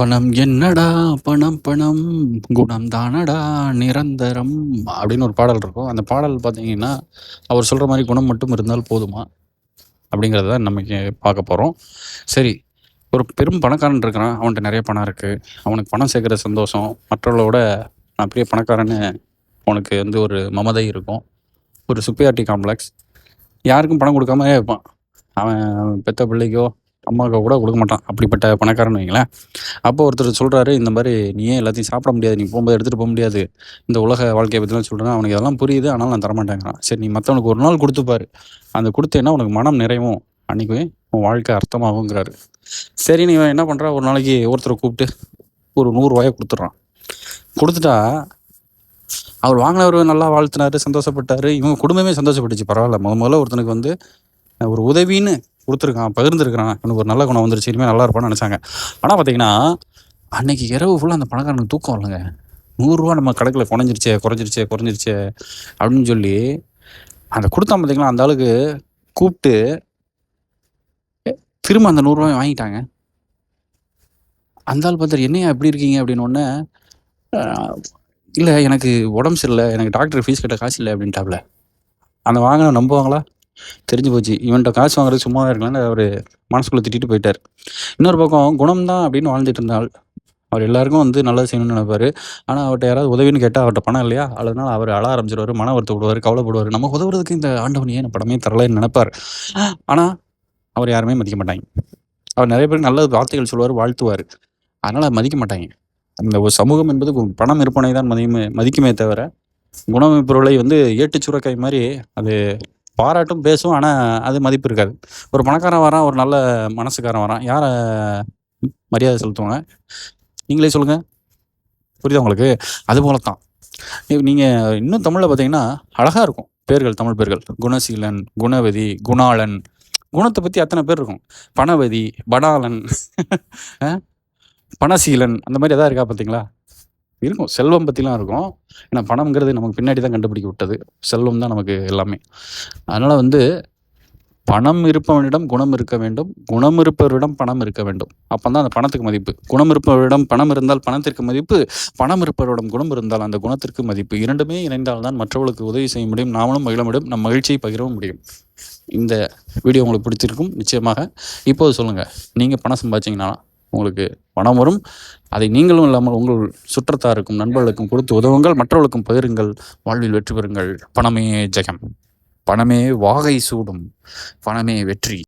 பணம் என்னடா? பணம் பணம். குணம் தானடா? நிரந்தரம். அப்படின்னு ஒரு பாடல் இருக்கும். அந்த பாடல் பார்த்தீங்கன்னா அவர் சொல்கிற மாதிரி குணம் மட்டும் இருந்தால் போதுமா? அப்படிங்கிறத தான் நம்ம பார்க்க போகிறோம் சரி ஒரு பெரும் பணக்காரன் இருக்கிறான். அவன்கிட்ட நிறைய பணம் இருக்குது அவனுக்கு பணம் சேர்க்குற சந்தோஷம். மற்றவர்களோட நான் பெரிய பணக்காரன்னு அவனுக்கு வந்து ஒரு மமதை இருக்கும். ஒரு சுப்பியாரிட்டி காம்ப்ளெக்ஸ். யாருக்கும் பணம் கொடுக்காம இருப்பான் அவன் பெத்த பிள்ளைக்கோ அம்மாவுக்கு கூட கொடுக்க மாட்டான். அப்படிப்பட்ட பணக்காரன் வைங்களேன். அப்போ ஒருத்தர் சொல்கிறாரு இந்த மாதிரி நீ ஏன் எல்லாத்தையும் சாப்பிட முடியாது நீ போகும்போது எடுத்துகிட்டு போக முடியாது. இந்த உலக வாழ்க்கையை பற்றிலாம் சொல்கிறேன் அவனுக்கு இதெல்லாம் புரியுது ஆனால் நான் தரமாட்டேங்கிறான். சரி நீ மற்றவனுக்கு ஒரு நாள் கொடுத்துப்பாரு அந்த கொடுத்தேன்னா உனக்கு மனம் நிறைவும். அன்றைக்கி உன் வாழ்க்கை அர்த்தமாகுங்கிறாரு சரி நீ என்ன பண்ணுறா ஒரு நாளைக்கு ஒருத்தரை கூப்பிட்டு ஒரு நூறுரூவாயை கொடுத்துட்றான். கொடுத்துட்டா அவர் வாங்கினவர் நல்லா வாழ்த்தினாரு சந்தோஷப்பட்டார். இவங்க குடும்பமே சந்தோஷப்பட்டுச்சு. பரவாயில்ல. முத முதல்ல ஒருத்தனுக்கு வந்து ஒரு உதவின்னு கொடுத்துருக்கான் பகிர்ந்துருக்கிறான். எனக்கு ஒரு நல்ல குணம் வந்துருச்சு. இனிமேல் நல்லா இருப்பான்னு நினச்சாங்க. ஆனால் பார்த்தீங்கன்னா அன்னைக்கு இரவு ஃபுல்லாக அந்த பணக்காரனுக்கு தூக்கம் இல்லைங்க நூறுரூவா நம்ம கணக்கில் குறைஞ்சிருச்சே குறைஞ்சிருச்சே குறைஞ்சிருச்சே அப்படின்னு சொல்லி அந்த கொடுத்தான் பார்த்தீங்களா அந்த ஆளுக்கு கூப்பிட்டு திரும்ப அந்த நூறுரூவாய் வாங்கிட்டாங்க. அந்த ஆள் பார்த்தாரு என்னையா எப்படி இருக்கீங்க? அப்படின்னு ஒன்று இல்லை எனக்கு உடம்பு சரியில்லை எனக்கு டாக்டர் ஃபீஸ் கட்ட காசு இல்லை அப்படின்ட்டாப்ல. அந்த வாங்கின நம்புவாங்களா? தெரிஞ்சு போச்சு. இவன்கிட்ட காசு வாங்குறது சும்மா இருக்கலாம்னு அவர் மனசுக்குள்ளே திட்டிட்டு போயிட்டார். இன்னொரு பக்கம் குணம் தான் அப்படின்னு வாழ்ந்துட்டு இருந்தாள் அவர் எல்லாருக்கும் வந்து நல்லது செய்யணும்னு நினைப்பாரு. ஆனால் அவர்கிட்ட யாராவது உதவின்னு கேட்டால் அவர்கிட்ட பணம் இல்லையா? அதனால அவர் அழ ஆரம்பிச்சிருவார் மன வருத்தப்படுவார் கவலைப்படுவார். நம்ம உதவுறதுக்கு இந்த ஆண்டவன் ஏன் படமே தரலைன்னு நினைப்பார். ஆனால் அவர் யாருமே மதிக்க மாட்டாங்க. அவர் நிறைய பேருக்கு நல்ல வார்த்தைகள் சொல்லுவார் வாழ்த்துவார். அதனால் மதிக்க மாட்டாங்க. அந்த ஒரு சமூகம் என்பது பணம் இருப்பனை தான் மதிக்குமே மதிக்குமே தவிர குணமைப்பொருளை வந்து ஏட்டு சுரக்காய் மாதிரி அது பாராட்டும் பேசும் ஆனால் அது மதிப்பு இருக்காது. ஒரு பணக்காரன் வரான் ஒரு நல்ல மனசுக்காரன் வரான். யாரை மரியாதை செலுத்துவாங்க? நீங்களே சொல்லுங்க. புரியுதா உங்களுக்கு? அது போல தான் நீங்கள் இன்னும் தமிழில் பார்த்தீங்கன்னா அழகாக இருக்கும். பேர்கள் தமிழ் பேர்கள். குணசீலன் குணவதி குணாளன். குணத்தை பற்றி அத்தனை பேர் இருக்கும். பணவதி படாலன் பணசீலன் அந்த மாதிரி எதாவது இருக்கா பார்த்தீங்களா இருக்கும். செல்வம் பற்றிலாம் இருக்கும். ஏன்னா பணம்ங்கிறது நமக்கு பின்னாடி தான் கண்டுபிடிக்க விட்டது. செல்வம் தான் நமக்கு எல்லாமே. அதனால் வந்து பணம் இருப்பவனிடம் குணம் இருக்க வேண்டும். குணம் இருப்பவரிடம் பணம் இருக்க வேண்டும். அப்போ தான் அந்த பணத்துக்கு மதிப்பு. குணம் இருப்பவரிடம் பணம் இருந்தால் பணத்திற்கு மதிப்பு. பணம் இருப்பவரிடம் குணம் இருந்தால் அந்த குணத்திற்கு மதிப்பு. இரண்டுமே இணைந்தால் தான் மற்றவர்களுக்கு உதவி செய்ய முடியும். நாமளும் மகிழ முடியும். நம் மகிழ்ச்சியை பகிரவும் முடியும். இந்த வீடியோ உங்களுக்கு பிடிச்சிருக்கும். நிச்சயமாக. இப்போது சொல்லுங்கள் நீங்கள் பணம் சம்பாதிச்சிங்கன்னா உங்களுக்கு பணம் வரும். அதை நீங்களும் இல்லாமல் உங்கள் சுற்றத்தாருக்கும் நண்பர்களுக்கும் கொடுத்து உதவுங்கள். மற்றவர்களுக்கும் பகிருங்கள். வாழ்வில் வெற்றி பெறுங்கள். பணமே ஜெயம். பணமே வாகை சூடும். பணமே வெற்றி.